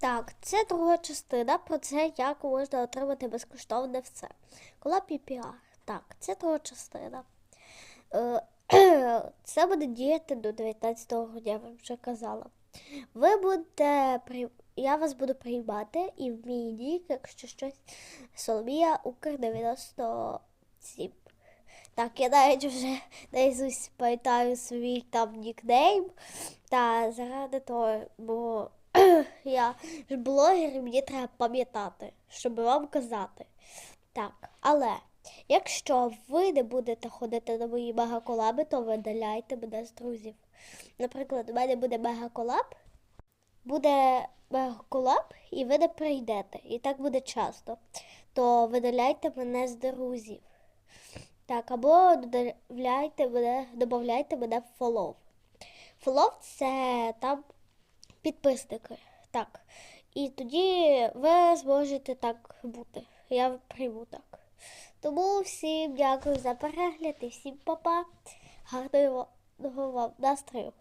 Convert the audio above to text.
Так, це друга частина про це, як можна отримати безкоштовне все. Кола PPR. Так, це друга частина. Е, Це буде діяти до 19 грудня, я вам вже казала. Ви будете. Я вас буду приймати і в мій нік, якщо щось Соломія Укр 97. Так, я навіть вже наизусть пам'ятаю свій там нікнейм. Та заради того, бо я ж блогер, мені треба пам'ятати, щоб вам казати. Так, але якщо ви не будете ходити на мої мегаколаби, то видаляйте мене з друзів. Наприклад, у мене буде мегаколаб, буде мегаколаб, і ви не прийдете. І так буде часто. То видаляйте мене з друзів. Так, або додавляйте мене, додавляйте мене в follow. Follow – це там підписники. Так. І тоді ви зможете так бути. Я прийму так. Тому всім дякую за перегляд і всім па-па. Гарного вам настрою.